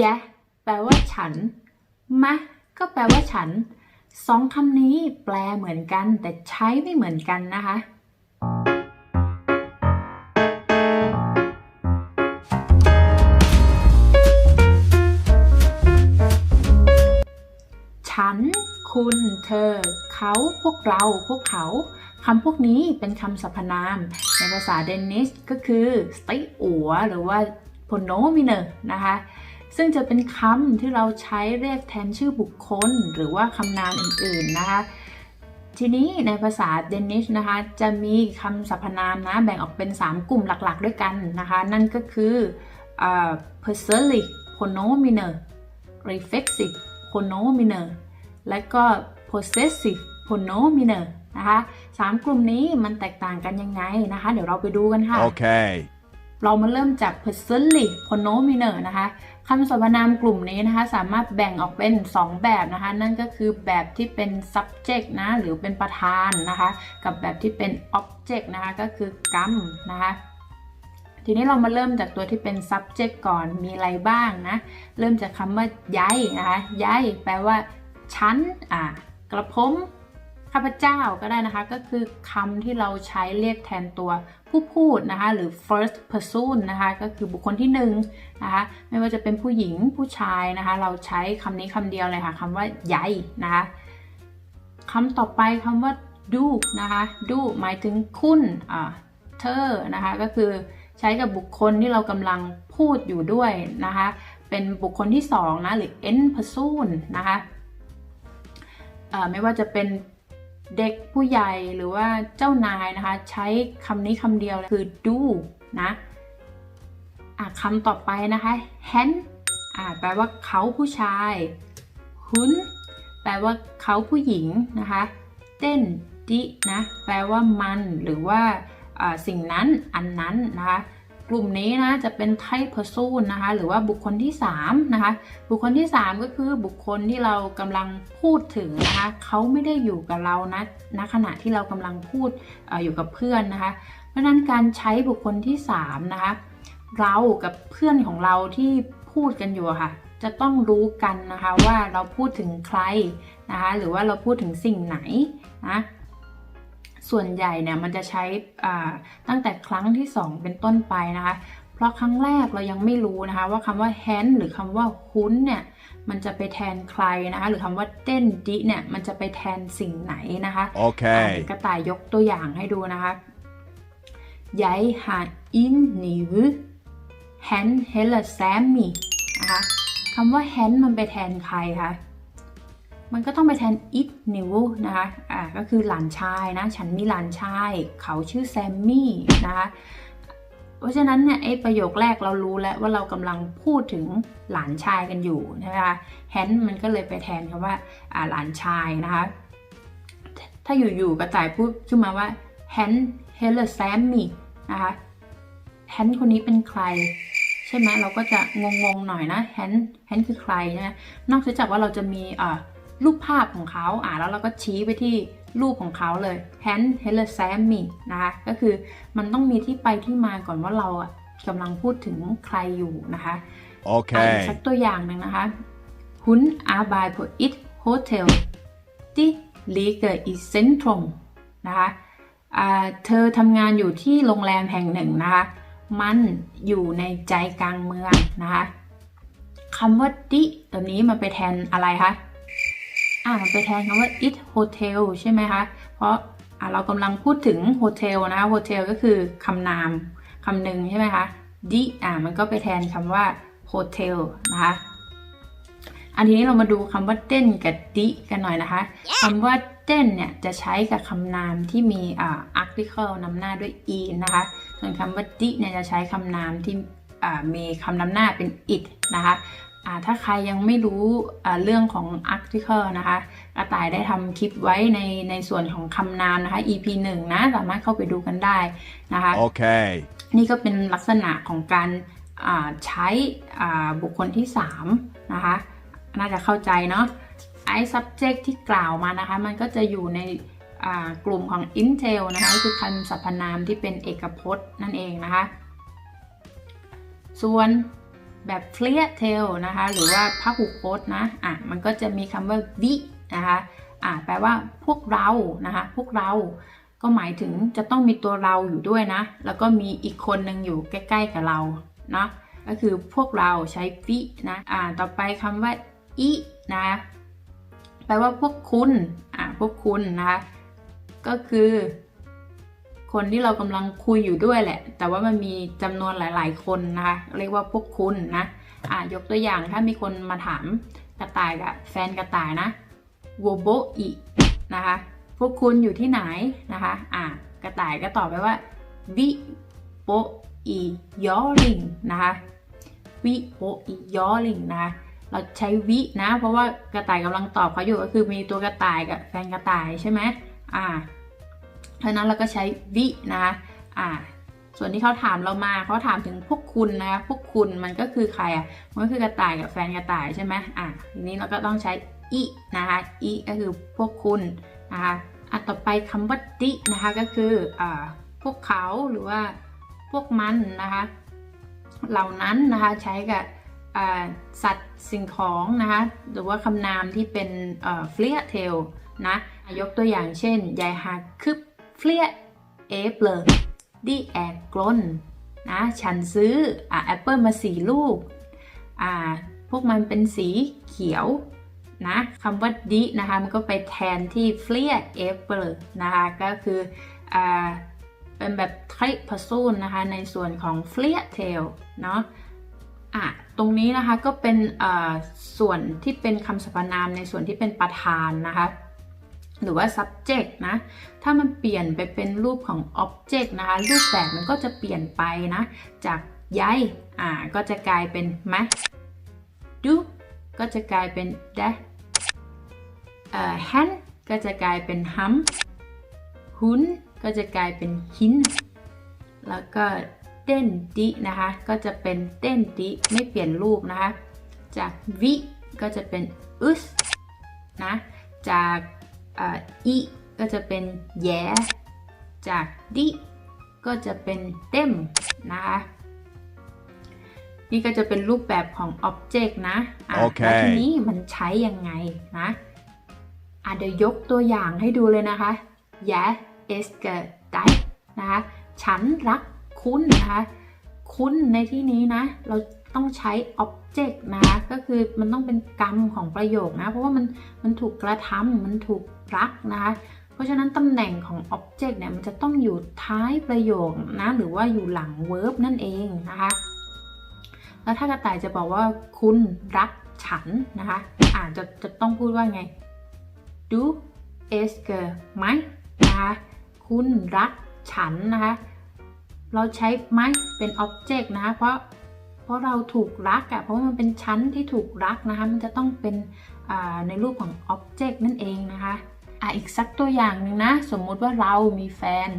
ยะแปลว่าฉัน มะ ก็แปลว่าฉัน สองคำนี้แปลเหมือนกัน แต่ใช้ไม่เหมือนกันนะคะ ฉัน คุณ เธอ เขา พวกเรา พวกเขาคำพวกนี้เป็นคำสรรพนาม ในภาษาเดนิสก็คือสติอัวหรือว่า pronominal นะคะ ซึ่งจะเป็นคำที่เราใช้เรียกแทนชื่อบุคคล หรือว่าคำนามอื่นๆนะคะทีนี้ในภาษาเดนิชนะคะ จะมีคำสรรพนามนะแบ่งออกเป็น 3 กลุ่มหลักๆ ด้วยกันนะคะ นั่นก็คือ personal pronominal reflexive pronominal และก็ possessive pronominal นะคะสามกลุ่มนี้มันแตกต่างกันยังไงนะคะ เดี๋ยวเราไปดูกันค่ะ Okay. เเรามาเริ่มจาก personally pronominal นะคะคำสรรพนามกลุ่มนี้นะคะ สามารถแบ่งออกเป็น 2 แบบนะคะ นั่นก็คือแบบที่เป็น subject นะ หรือเป็นประธานนะคะ กับแบบที่เป็น object นะคะ ก็คือกรรมนะคะ ทีนี้เรามาเริ่มจากตัวที่เป็น subject ก่อนมีอะไรบ้างนะ เริ่มจากคำว่าย้ายนะคะย้ายแปลว่าฉันอ่ากระผม ข้าพเจ้าก็ได้นะคะ ก็คือคำที่เราใช้เรียกแทนตัวผู้พูดนะคะ หรือ first person นะคะ ก็คือบุคคลที่หนึ่งนะคะ ไม่ว่าจะเป็นผู้หญิงผู้ชายนะคะ เราใช้คำนี้คำเดียวเลยค่ะคำว่าใหญ่นะคะคำต่อไปคำว่า do นะคะ do หมายถึงคุณอ่าเธอนะคะ ก็คือใช้กับบุคคลที่เรากำลังพูดอยู่ด้วยนะคะ เป็นบุคคลที่สองนะ หรือ n person นะคะไม่ว่าจะเป็น เด็กผู้ใหญ่หรือว่าเจ้านายนะคะ ใช้คำนี้คำเดียวเลยคือ do นะะคำต่อไปนะคะ hen แปลว่าเขาผู้ชาย hun แปลว่าเขาผู้หญิงนะคะเต้นดินะ แปลว่ามันหรือว่าสิ่งนั้นอันนั้นนะคะ กลุ่มนี้นะจะเป็น type person นะคะ หรือว่าบุคคลที่3นะคะ บุคคลที่ 3 ก็คือบุคคลที่เรากำลังพูดถึงนะคะเขาไม่ได้อยู่กับเรานะณขณะที่เรากำลังพูดออยู่กับเพื่อนนะคะ เพราะฉะนั้นการใช้บุคคลที่3นะคะเรากับเพื่อนของเราที่พูดกันอยู่ค่ะ จะต้องรู้กันนะคะว่าเราพูดถึงใครนะคะ หรือว่าเราพูดถึงสิ่งไหนนะ ส่วนใหญ่เนี่ยมันจะใช้อ่าตั้งแต่ครั้งที่ 2 เป็นต้นไปนะคะ เพราะครั้งแรกเรายังไม่รู้นะคะ ว่าคำว่า hand หรือคำว่าหุ้นเนี่ยมันจะไปแทนใครนะคะ หรือคำว่าเต้นดิเนี่ยมันจะไปแทนสิ่งไหนนะคะอ่า Okay. เดี๋ยวกระต่ายยกตัวอย่างให้ดูนะคะ Jeg har en nive Han heller Sammy นะคะคำว่า han มันไปแทนใครคะ มันก็ต้องไปแทน it นิวนะคะ อ่า ก็คือหลานชายนะ ฉันมีหลานชาย เขาชื่อแซมมี่นะคะ เพราะฉะนั้นเนี่ยไอ้ประโยคแรกเรารู้แล้วว่าเรากำลังพูดถึงหลานชายกันอยู่ใช่ไหมคะ hen มันก็เลยไปแทนคำว่า อ่า หลานชายนะคะ ถ้าอยู่ๆกระต่ายพูดขึ้นมาว่า hen heller Sammy นะคะ hen คนนี้เป็นใครใช่ไหมเราก็จะงงๆหน่อยนะ hen hen คือใครนะนอกจากว่าเราจะมีอ่า รูปภาพของเขาอ่าแล้วเราก็ชี้ไปที่รูปของเขาเลย hen heller Sammy นะคะ ก็คือมันต้องมีที่ไปที่มาก่อนว่าเราอะกำลังพูดถึงใครอยู่นะคะอะอีก Okay. สักตัวอย่างหนึ่งนะคะ Hun arbeider på et hotel de ligger i centrum นะคะอ่าเธอทำงานอยู่ที่โรงแรมแห่งหนึ่งนะคะ มันอยู่ในใจกลางเมืองนะคะคำว่าดิตัวนี้มันไปแทนอะไรคะ อ่ามันไปแทนคำว่า it hotel ใช่ไหมคะ เพราะอ่าเรากำลังพูดถึงโฮเทลนะคะโฮเทลก็คือคำนามคำหนึ่งใช่ไหมคะดิอ่ามันก็ไปแทนคำว่าโฮเทลนะคะอันทีนี้เรามาดูคำว่าเต้นกับดิกันหน่อยนะคะคำว่าเต้นเนี่ยจะใช้กับคำนามที่มีอ่า article นำหน้าด้วย e นะคะ ส่วนคำว่าดิเนี่ยจะใช้คำนามที่อ่ามีคำนำหน้าเป็น it นะคะอ่า ถ้าใครยังไม่รู้อ่าเรื่องของ article นะคะกระต่ายได้ทำคลิปไว้ในในส่วนของคำนามนะคะ EP 1 นะ สามารถเข้าไปดูกันได้นะคะ Okay. นี่ก็เป็นลักษณะของการอ่าใช้อ่าบุคคลที่ 3 นะคะ น่าจะเข้าใจเนาะไอ้ subject ที่กล่าวมานะคะ มันก็จะอยู่ในอ่ากลุ่มของ intel นะคะก็คือคำสรรพนามที่เป็นเอกพจน์นั่นเองนะคะ ส่วน แบบ clear tail นะคะ หรือว่าพหูพจน์นะอะมันก็จะมีคำว่า we นะคะอะแปลว่าพวกเรานะคะ พวกเราก็หมายถึงจะต้องมีตัวเราอยู่ด้วยนะ แล้วก็มีอีกคนหนึ่งอยู่ใกล้ ๆ กับเราเนาะก็คือพวกเราใช้ we นะอ่าต่อไปคำว่า i นะแปลว่าพวกคุณอ่าพวกคุณนะคะก็คือ คนที่เรากำลังคุยอยู่ด้วยแหละ แต่ว่ามันมีจำนวนหลาย ๆ คนนะคะเรียกว่าพวกคุณนะอ่ายกตัวอย่างถ้ามีคนมาถามกระต่ายกับแฟนกระต่ายนะวโบอินะคะพวกคุณอยู่ที่ไหนนะคะอ่ากระต่ายก็ตอบไปว่าวิโปอิยอลิงนะคะวิโปอิยอลิงนะคะเราใช้วินะ เพราะว่ากระต่ายกำลังตอบเขาอยู่ก็คือมีตัวกระต่ายกับแฟนกระต่ายใช่ไหมอ่า เพราะนั้นเราก็ใช้วินะคะอ่าส่วนที่เขาถามเรามาเขาถามถึงพวกคุณนะคะพวกคุณมันก็คือใครอะมันก็คือกระต่ายกับแฟนกระต่ายใช่ไหมอ่าทีนี้เราก็ต้องใช้อีนะคะอีก็คือพวกคุณนะคะอะต่อไปคำว่าดินะคะก็คืออ่าพวกเขาหรือว่าพวกมันนะคะเหล่านั้นนะคะใช้กับสัตว์สิ่งของนะคะหรือว่าคำนามที่เป็นเอ่อ flea tail นะยกตัวอย่างเช่นยายฮาคึบ flere æbler de er grøn นะ ฉันซื้ออะแอปเปิลมาสี่ลูก อ่า พวกมันเป็นสีเขียวนะคำว่าดินะคะ มันก็ไปแทนที่ flere æbler นะคะ ก็คืออ่าเป็นแบบไทรพซูนนะคะ ในส่วนของ flere tail เนาะอะตรงนี้นะคะก็เป็นอ่าส่วนที่เป็นคำสรรพนามในส่วนที่เป็นประธานนะคะ หรือว่า subject นะ ถ้ามันเปลี่ยนไปเป็นรูปของ object นะคะ รูปแบบมันก็จะเปลี่ยนไปนะ จากย้ายอ่า ก็จะกลายเป็นมะดู ก็จะกลายเป็น da เอ่อ hand ก็จะกลายเป็น ham หุนก็จะกลายเป็น hin แล้วก็เต้นดินะคะ ก็จะเป็นเต้นดิไม่เปลี่ยนรูปนะคะ จากวิก็จะเป็นอุสนะ จาก อีก็จะเป็นแย่จากดิก็จะเป็นเต็มนะคะ นี่ก็จะเป็นรูปแบบของ Object นะะโอเคแล้วทีนี้มันใช้ยังไงนะอะเดี๋ยวยกตัวอย่างให้ดูเลยนะคะ Jag älskar dig นะคะ ฉันรักคุณนะคะ คุณในที่นี้นะ เราต้องใช้ object นะคะก็คือมันต้องเป็นกรรมของประโยคนะ เพราะว่ามันมันถูกกระทำมันถูกรักนะคะเพราะฉะนั้นตำแหน่งของ object เนี่ยมันจะต้องอยู่ท้ายประโยคนะหรือว่าอยู่หลัง verb นั่นเองนะคะแล้วถ้ากระต่ายจะบอกว่าคุณรักฉันนะคะอ่าจะจะต้องพูดว่าไง du elsker mig นะคะคุณรักฉันนะคะเราใช้ไหมเป็น object นะคะเพราะ เพราะเราถูกรักอะ่ะเพราะมันเป็นชั้นที่ถูกรักนะคะ มันจะต้องเป็นในรูปของ object นั่นเองนะคะอะอีกสักตัวอย่างหนึ่งนะ สมมุติว่าเรามีแฟน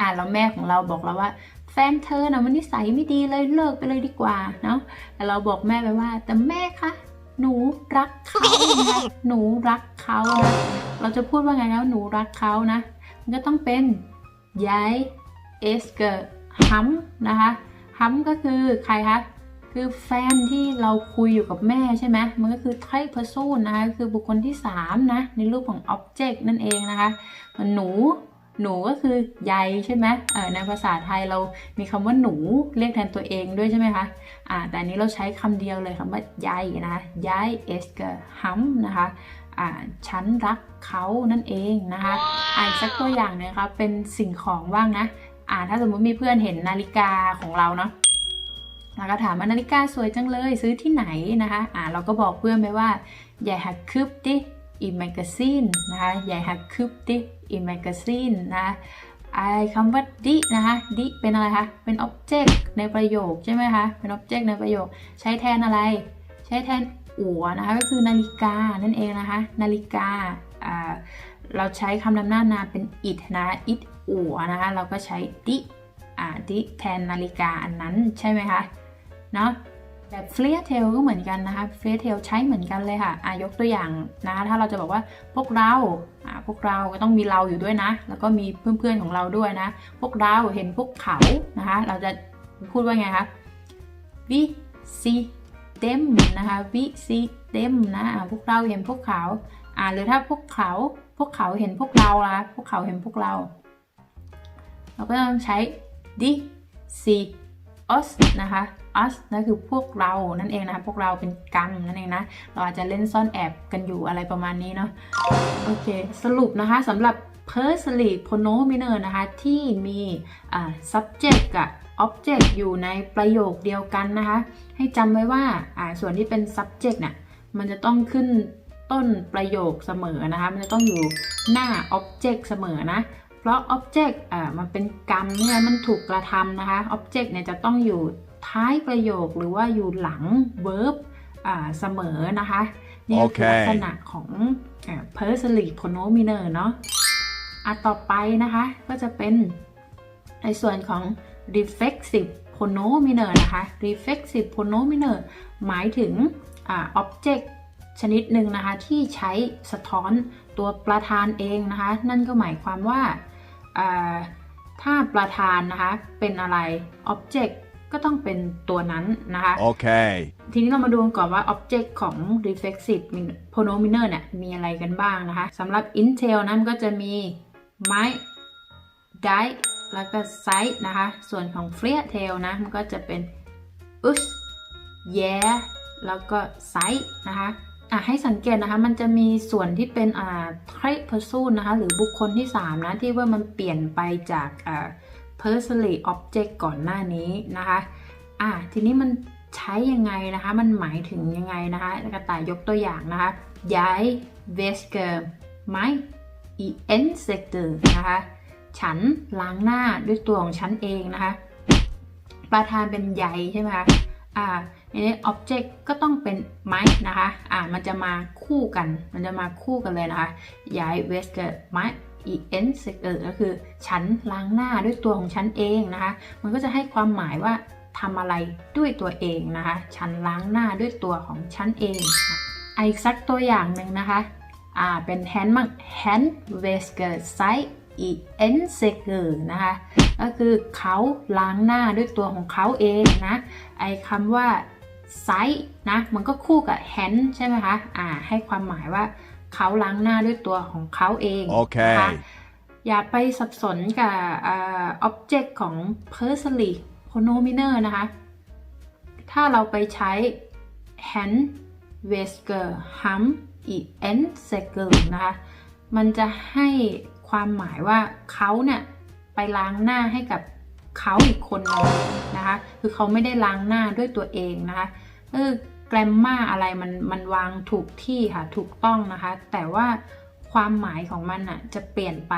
อะแล้วแม่ของเราบอกเราว่า แฟนเธอนะมันนิสัยไม่ดีเลยเลิกไปเลยดีกว่าเนาะแต่เราบอกแม่ไปว่า แต่แม่คะหนูรักเขานะหนูรักเขานะเราจะพูดว่าไงนะหนูรักเขานะ มันก็ต้องเป็นยายเอสเกอร์ฮัมนะคะ ฮัมก็คือใครคะคือแฟนที่เราคุยอยู่กับแม่ใช่ไหมมันก็คือไทรเพอร์ซูนนะคะคือบุคคลที่ 3 นะ ในรูปของ object นั่นเองนะคะหนูหนูก็คือใยใช่ไหมเออในภาษาไทยเรามีคำว่าหนูเรียกแทนตัวเองด้วยใช่ไหมคะอ่าแต่นี้เราใช้คำเดียวเลยคำว่าใยนะคะใยเอสเกอร์ฮัมนะคะอ่าฉันรักเขานั่นเองนะคะอ่าอีกสักตัวอย่างนึงครับเป็นสิ่งของบ้างนะ อ่าถ้าสมมุติมีเพื่อนเห็นนาฬิกาของเราเนาะเราก็ถามว่านาฬิกาสวยจังเลยซื้อที่ไหนนะคะอ่าเราก็บอกเพื่อนไปว่าอย่หักคืบดิอีแมกกาซีนนะคะอย่หักคืบดิอีแมกกาซีนนะไอคำว่าดินะคะดิเป็นอะไรคะเป็น object ในประโยคใช่ไหมคะเป็น object ในประโยค ใช้แทนอะไร ใช้แทนอัวนะคะก็คือนาฬิกานั่นเองนะคะ นาฬิกาอ่าเราใช้คำนำหน้านามเป็น it นะ it อัวนะคะ เราก็ใช้ดิอ่าดิแทนนาฬิกาอันนั้นใช่ไหมคะ เนาะแบบ flare tail ก็เหมือนกันนะคะ flare tail ใช้เหมือนกันเลยค่ะอ่ายกตัวอย่างนะคะถ้าเราจะบอกว่าพวกเราอ่าพวกเราก็ต้องมีเราอยู่ด้วยนะ แล้วก็มีเพื่อนๆของเราด้วยนะ พวกเราเห็นพวกเขานะคะ เราจะพูดว่าไงคะ vi ซีเต็มนะคะวิซีเต็มนะอ่าพวกเราเห็นพวกเขาอ่าหรือถ้าพวกเขาพวกเขาเห็นพวกเราละพวกเขาเห็นพวกเรา เราก็ต้องใช้ di si us นะคะ us นั่นคือพวกเรานั่นเองนะคะพวกเราเป็นกันนั่นเองนะ เราอาจจะเล่นซ่อนแอบกันอยู่อะไรประมาณนี้เนาะโอเค สรุปนะคะสำหรับ personally pronominal นะคะ ที่มี subject กับ object อยู่ในประโยคเดียวกันนะคะ ให้จำไว้ว่าส่วนที่เป็น subject น่ะมันจะต้องขึ้นต้นประโยคเสมอนะคะ มันจะต้องอยู่หน้า object เสมอนะ เพราะ object อ่ามันเป็นกรรมเนี่ยมันถูกกระทำนะคะ object เนี่ยจะต้องอยู่ท้ายประโยคหรือว่าอยู่หลัง verb อ่าเสมอนะคะนี่ก็คือโอเคลักษณะของอ่า personally pronominal เนาะอะต่อไปนะคะ ก็จะเป็นในส่วนของ reflexive pronominal นะคะ reflexive pronominal หมายถึงอ่า object ชนิดหนึ่งนะคะ ที่ใช้สะท้อนตัวประธานเองนะคะ นั่นก็หมายความว่าอ่า ถ้าประธานนะคะ เป็นอะไร object ก็ต้องเป็นตัวนั้นนะคะ Okay. ทีนี้เรามาดูกันก่อนว่า object ของ reflexive pronominal เนี่ยมีอะไรกันบ้างนะคะสำหรับ intel นั้นก็จะมี might die แล้วก็ sight นะคะ ส่วนของ flare tail นะ มันก็จะเป็น us yeah แล้วก็ sight นะคะ อะให้สังเกตนะคะ มันจะมีส่วนที่เป็นอ่า third person นะคะ หรือบุคคลที่ 3 นะ ที่ว่ามันเปลี่ยนไปจากอ่า personally object ก่อนหน้านี้นะคะอะทีนี้มันใช้ยังไงนะคะ มันหมายถึงยังไงนะคะ กระต่ายยกตัวอย่างนะคะ ย้าย Vesker ไม้ e n s e c t o r นะคะ ฉันล้างหน้าด้วยตัวของฉันเองนะคะ ประธานเป็นใยใช่ไหมคะ อ่า อันนี้ object ก็ต้องเป็นไม้นะคะ อ่า มันจะมาคู่กัน มันจะมาคู่กันเลยนะคะ ย้าย Vesker ไม้ e n s e c r ก็คือฉันล้างหน้าด้วยตัวของฉันเองนะคะ มันก็จะให้ความหมายว่าทำอะไรด้วยตัวเองนะคะ ฉันล้างหน้าด้วยตัวของฉันเองอีกสักตัวอย่างหนึ่งนะคะ อ่า เป็น hand มั่ง hand vasker side e n s e k e r นะคะ ก็คือเขาล้างหน้าด้วยตัวของเขาเองนะ ไอคำว่า side นะมันก็คู่กับ hand ใช่ไหมคะอ่าให้ความหมายว่าเขาล้างหน้าด้วยตัวของเขาเองนะคะ Okay. อย่าไปสับสนกับอ่า object ของ personally pronominal นะคะ ถ้าเราไปใช้ hand whisker hum e n s e g e r นะคะ มันจะให้ความหมายว่าเขาเนี่ยไปล้างหน้าให้กับ เขาอีกคนนึงนะคะ คือเขาไม่ได้ล้างหน้าด้วยตัวเองนะคะ เออแกรมมาอะไรมันมันวางถูกที่ค่ะถูกต้องนะคะ แต่ว่าความหมายของมันอะจะเปลี่ยนไป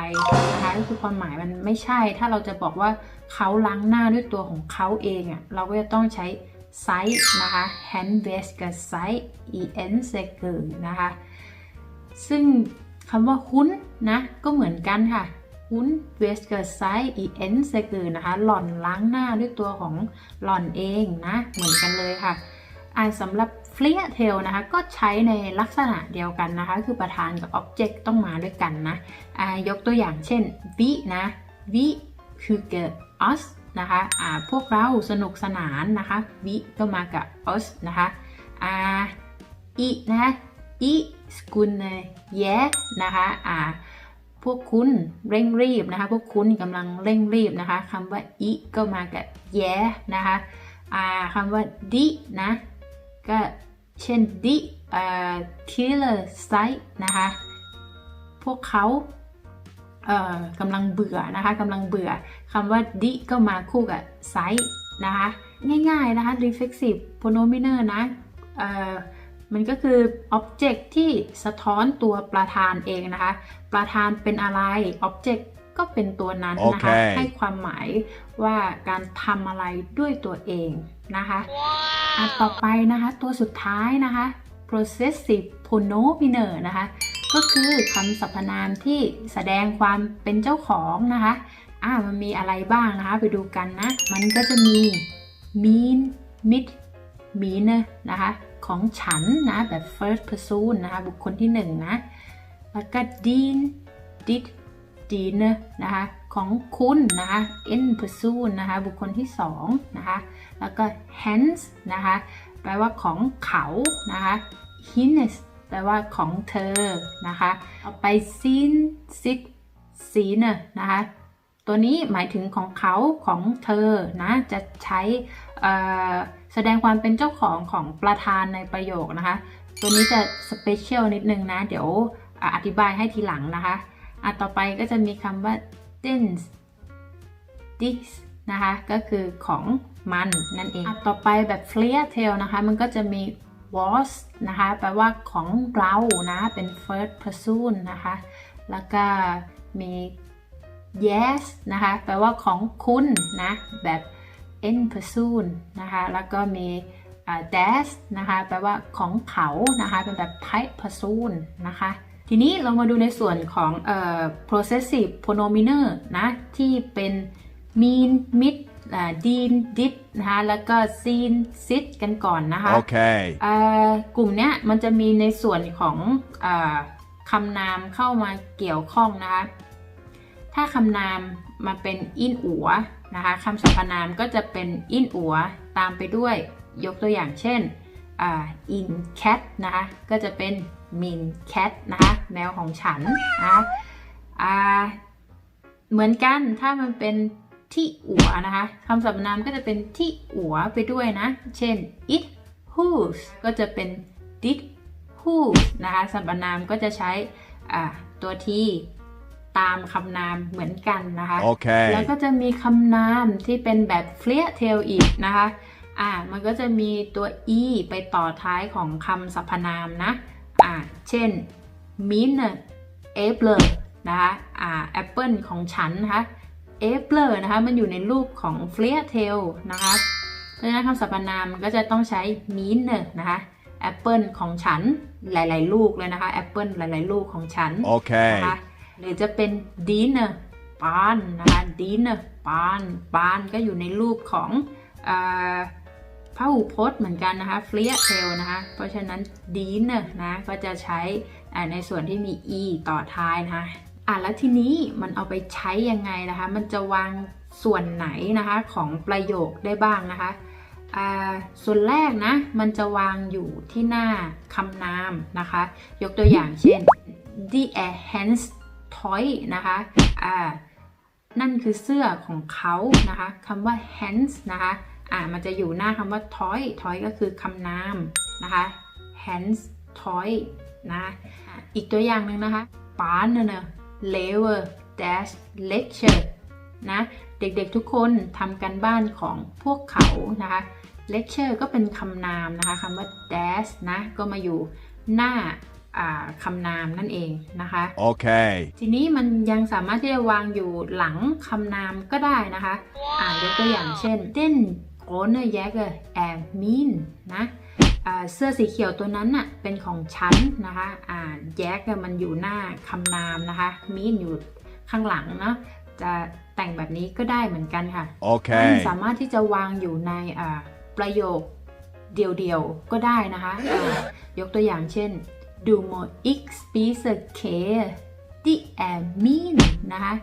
นะคะก็คือความหมายมันไม่ใช่ ถ้าเราจะบอกว่าเขาล้างหน้าด้วยตัวของเขาเองอะเราก็จะต้องใช้ size นะคะ hand wash กับ size e n s e g e r นะคะ ซึ่งคำว่าคุ้นนะ ก็เหมือนกันค่ะ คุ้น Wesker Side e n s e g e r นะคะ หล่อนล้างหน้าด้วยตัวของหล่อนเองนะ เหมือนกันเลยค่ะอ่าสำหรับ f l e a tail นะคะ ก็ใช้ในลักษณะเดียวกันนะคะ คือประธานกับ object ต้องมาด้วยกันนะอ่ายกตัวอย่างเช่น we นะ we คือเกิด us นะคะอ่าพวกเราสนุกสนานนะคะ we ก็มากับ us นะคะอ่าอีนะอีสกุลเนแยนะคะอ่า พวกคุณเร่งรีบนะคะ พวกคุณกำลังเร่งรีบนะคะคำว่าอีก็มากับแย่นะคะอ่าคำว่าดินะก็เช่นดิเอ่อ killer site นะคะ พวกเขาเอ่อกำลังเบื่อนะคะกำลังเบื่อคำว่าดิก็มาคู่กับ site นะคะ ง่ายๆนะคะ reflexive pronominal นะเอ่อมันก็คือ object ที่สะท้อนตัวประธานเองนะคะ ประธานเป็นอะไร object ก็เป็นตัวนั้นนะคะโอเคให้ความหมายว่าการทำอะไรด้วยตัวเองนะคะอะต่อไปนะคะ ตัวสุดท้ายนะคะ possessive pronominal นะคะ ก็คือคำสรรพนามที่แสดงความเป็นเจ้าของนะคะ อ่ามันมีอะไรบ้างนะคะ ไปดูกันนะ มันก็จะมี mean mid meaner นะคะ ของฉันนะ แบบ first person นะคะ บุคคลที่หนึ่งนะ แล้วก็ dean did din นะคะของคุณนะคะ in person นะคะบุคคลที่สองนะคะแล้วก็ hens นะคะแปลว่าของเขานะคะ his แปลว่าของเธอนะคะเอาไป sin sit sin นะคะตัวนี้หมายถึงของเขาของเธอนะจะใช้อ่อแสดงความเป็นเจ้าของของประธานในประโยคนะคะ ตัวนี้จะสเปเชียลนิดนึงนะ เดี๋ยว อธิบายให้ทีหลังนะคะอะต่อไปก็จะมีคำว่า dense dis นะคะ ก็คือของมันนั่นเองอะต่อไปแบบ f l e a r t a l นะคะ มันก็จะมี was นะคะ แปลว่าของเรานะ เป็น first person นะคะ แล้วก็มี yes นะคะ แปลว่าของคุณนะ แบบ in person นะคะ แล้วก็มีอ่า das นะคะ แปลว่าของเขานะคะ เป็นแบบ type person นะคะ ทีนี้เรามาดูในส่วนของเอ่อ possessive pronominator นะที่เป็น mean mid อ่า deen did นะคะแล้วก็ seen sit กันก่อนนะคะ Okay. เอ่อกลุ่มเนี้ยมันจะมีในส่วนของเออคำนามเข้ามาเกี่ยวข้องนะคะ ถ้าคำนามมาเป็นอินอัวนะคะคำสรรพนามก็จะเป็นอินอัวตามไปด้วยยกตัวอย่างเช่นอ่า in cat นะคะก็จะเป็น min cat นะคะแมวของฉันนะคะอ่าเหมือนกันถ้ามันเป็นที่อัวนะคะคำสรรพนามก็จะเป็นที่อัวไปด้วยนะ เช่น it whose ก็จะเป็น did whose นะคะสรรพนามก็จะใช้อ่าตัวที่ตามคำนามเหมือนกันนะคะ Okay. แล้วก็จะมีคำนามที่เป็นแบบ f l e a r tail อีกนะคะ อ่า มันก็จะมีตัว e ไปต่อท้ายของคำสรรพนามนะ อ่าเช่น min apple นะคะอ่า apple ของฉันนะคะ apple นะคะมันอยู่ในรูปของ f l e a r tail นะคะเพราะฉะนั้นคำสรรพนามมันก็จะต้องใช้ min นะคะ apple ของฉันหลาย ๆ ลูกเลยนะคะ apple หลาย ๆ ลูกของฉัน Okay. นะคะหรือจะเป็น dinner ปานนะคะ dinner ปานปานก็อยู่ในรูปของเออ พหูพจน์เหมือนกันนะคะ f l e a r tail นะคะ เพราะฉะนั้น dinner นะก็จะใช้ในส่วนที่มี e ต่อท้ายนะคะอะแล้วทีนี้มันเอาไปใช้ยังไงนะคะ มันจะวางส่วนไหนนะคะของประโยคได้บ้างนะคะส่วนแรกนะมันจะวางอยู่ที่หน้าคำนามนะคะ ยกตัวอย่างเช่น the air hands toy นะคะอ่านั่นคือเสื้อของเขานะคะคำว่า hands นะคะ อ่ามันจะอยู่หน้าคำว่า toy toy ก็คือคำนามนะคะ hands toy นะอะอีกตัวอย่างหนึ่งนะคะ partner lever dash lecture นะเด็กๆทุกคนทำกันบ้านของพวกเขานะคะ lecture ก็เป็นคำนามนะคะคำว่า dash นะก็มาอยู่หน้าอ่าคำนามนั่นเองนะคะ Okay. ทีนี้มันยังสามารถที่จะวางอยู่หลังคำนามก็ได้นะคะ อ่านยกตัวอย่างเช่น den grønne jakke er min นะอ่าเสื้อสีเขียวตัวนั้นน่ะเป็นของฉันนะคะอ่านแยกมันอยู่หน้าคำนามนะคะ min อยู่ข้างหลังเนาะจะแต่งแบบนี้ก็ได้เหมือนกันค่ะมัน Okay. สามารถที่จะวางอยู่ในอ่าประโยคเดียวๆก็ได้นะคะอ่ายกตัวอย่างเช่น du må ikke spise kage det er min นะคะ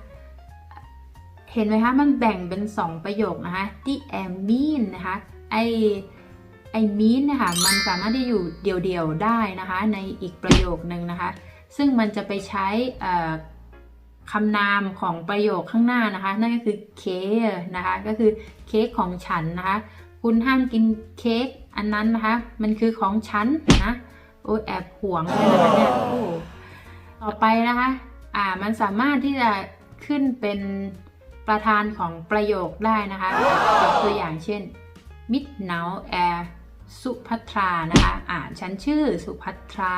เห็นไหมคะ มันแบ่งเป็น 2 ประโยคนะคะ det er min นะคะไอไอ mean เนะคะ มันสามารถที่อยู่เดี่ยวๆได้นะคะ ในอีกประโยคนึงนะคะ ซึ่งมันจะไปใช้เอ่อคำนามของประโยคข้างหน้านะคะ นั่นก็คือเค้กนะคะ ก็คือเค้กของฉันนะคะ คุณห้ามกินเค้กอันนั้นนะคะ มันคือของฉันนะโอ้ยแอบห่วงเลยนะคะเนี่ยโอ้ต่อไปนะคะ อ่า มันสามารถที่จะขึ้นเป็น ประธานของประโยคได้นะคะยกตัวอย่างเช่น มิดเนาแอร์สุภัทรานะคะ อ่าฉันชื่อสุภัทรา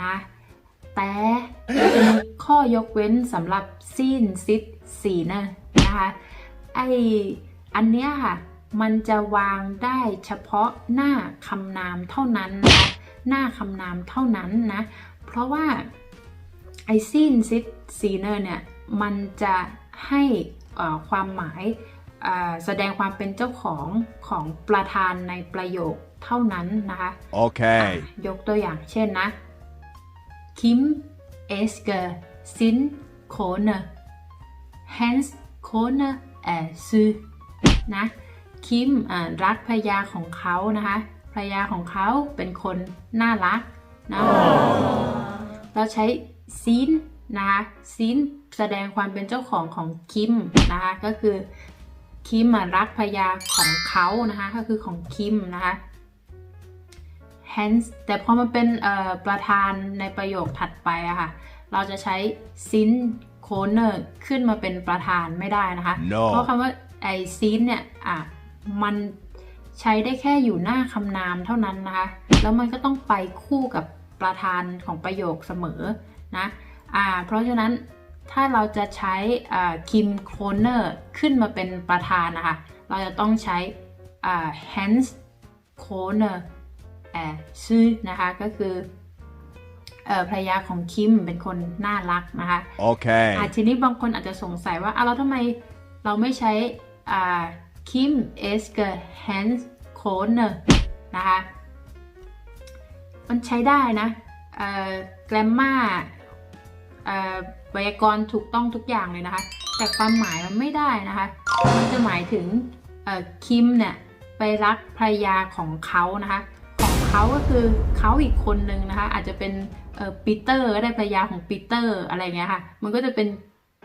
นะ แต่จะมีข้อยกเว้นสำหรับซีนซิดสีเนอะนะคะไออันเนี้ยค่ะ มันจะวางได้เฉพาะหน้าคำนามเท่านั้นนะคะหน้าคำนามเท่านั้นนะ เพราะว่าไอซีนซิดซีเนอร์เนี่ย มันจะ ให้เอ่อความหมายเอ่อแสดงความเป็นเจ้าของของประธานในประโยคเท่านั้นนะคะ Okay. ยกตัวอย่างเช่นนะ Kim elsker sin kone Hans kone er syg นะคิมอ่ารักภรรยาของเขานะคะภรรยาของเขาเป็นคนน่ารักนะเราใช้ซีนนะคะซีน แสดงความเป็นเจ้าของของคิมนะคะก็คือคิมมารักภรรยาของเขานะคะก็คือของคิมนะคะ hence แต่พอมันเป็นเอ่อประธานในประโยคถัดไปอะค่ะ เราจะใช้ sin corner ขึ้นมาเป็นประธานไม่ได้นะคะ No เพราะคำว่าไอ sin เนี่ยอะมันใช้ได้แค่อยู่หน้าคำนามเท่านั้นนะคะ แล้วมันก็ต้องไปคู่กับประธานของประโยคเสมอนะอ่าเพราะฉะนั้น ถ้าเราจะใช้อ่า Kim Corner ขึ้นมาเป็นประธานนะคะ เราจะต้องใช้อ่า hence corner แอบชื่อนะคะ ก็คือเอ่อภรรยาของคิมเป็นคนน่ารักนะคะ Okay. อะทีนี้บางคนอาจจะสงสัยว่าอะแล้วทำไมเราไม่ใช้อ่าคิมเอสเกอร์แฮนส์โคเนอร์นะคะ มันใช้ได้นะเอ่อแกรมมาเอ่อ ไวยากรณ์ถูกต้องทุกอย่างเลยนะคะ แต่ความหมายมันไม่ได้นะคะ มันจะหมายถึงอ่อคิมเนี่ยไปรักภรรยาของเขานะคะ ของเขาก็คือเขาอีกคนนึงนะคะ อาจจะเป็นอ่อปีเตอร์ก็ได้ภรรยาของปีเตอร์อะไรเงี้ยค่ะ มันก็จะเป็น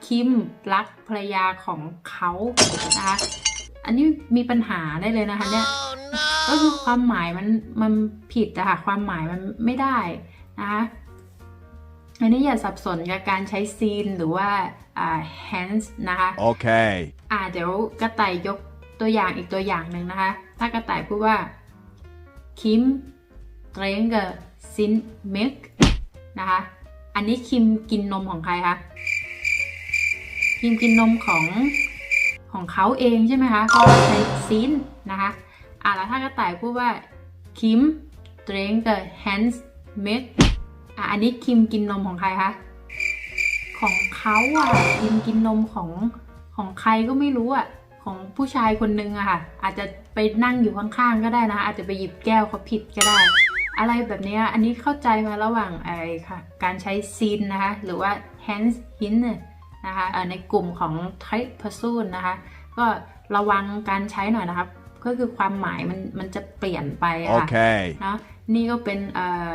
คิมรักภรรยาของเขานะคะ อันนี้มีปัญหาได้เลยนะคะเนี่ย ก็คือความหมายมันมันผิดอะค่ะ ความหมายมันไม่ได้นะคะ อันนี้อย่าสับสนกับการใช้ซีนหรือว่าอ่า hands นะคะ Okay. อ่าเดี๋ยวกระต่ายยกตัวอย่างอีกตัวอย่างหนึ่งนะคะ ถ้ากระต่ายพูดว่าคิมเทรนเกอร์ซินมิลค์นะคะ อันนี้คิมกินนมของใครคะ คิมกินนมของของเขาเองใช่ไหมคะเพราะว่าใช้ซินนะคะ อ่าแล้วถ้ากระต่ายพูดว่าคิมเทรนเก อร์แฮนส์มิลค์อ่าอันนี้คิมกินนมของใครคะของเขาอะคิมกินนมของของใครก็ไม่รู้อะของผู้ชายคนนึงอะค่ะ อาจจะไปนั่งอยู่ข้างๆก็ได้นะคะอาจจะไปหยิบแก้วเขาผิดก็ได้ อะไรแบบเนี้ยอันนี้เข้าใจมาระหว่างไอ้ค่ะ การใช้ซีนนะคะ หรือว่า hands hin เนี่ยนะคะเอ่อในกลุ่มของ type person นะคะ ก็ระวังการใช้หน่อยนะครับ ก็คือความหมายมันมันจะเปลี่ยนไปอะค่ะ Okay. นะนี่ก็เป็นเอ่อ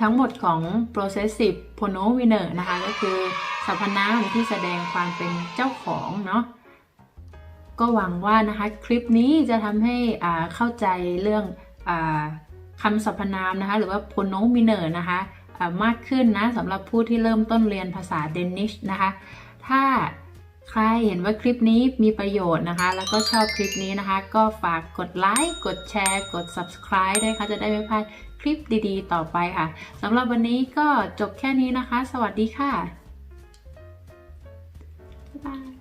ทั้งหมดของ possessive pronominal นะคะ ก็คือสรรพนามที่แสดงความเป็นเจ้าของเนาะก็หวังว่านะคะคลิปนี้จะทำให้อ่าเข้าใจเรื่องอาคำสรรพนามนะคะหรือว่า pronominal นะคะมากขึ้นนะสำหรับผู้ที่เริ่มต้นเรียนภาษาเดนิชนะคะ ถ้าใครเห็นว่าคลิปนี้มีประโยชน์นะคะ แล้วก็ชอบคลิปนี้นะคะ ก็ฝากกดไลค์ กดแชร์ กด subscribe ด้วยค่ะ จะได้ไม่พลาด ลิปดีๆ ต่อไปค่ะสำหรับวันนี้ก็จบแค่นี้นะคะ สวัสดีค่ะบ๊ายบาย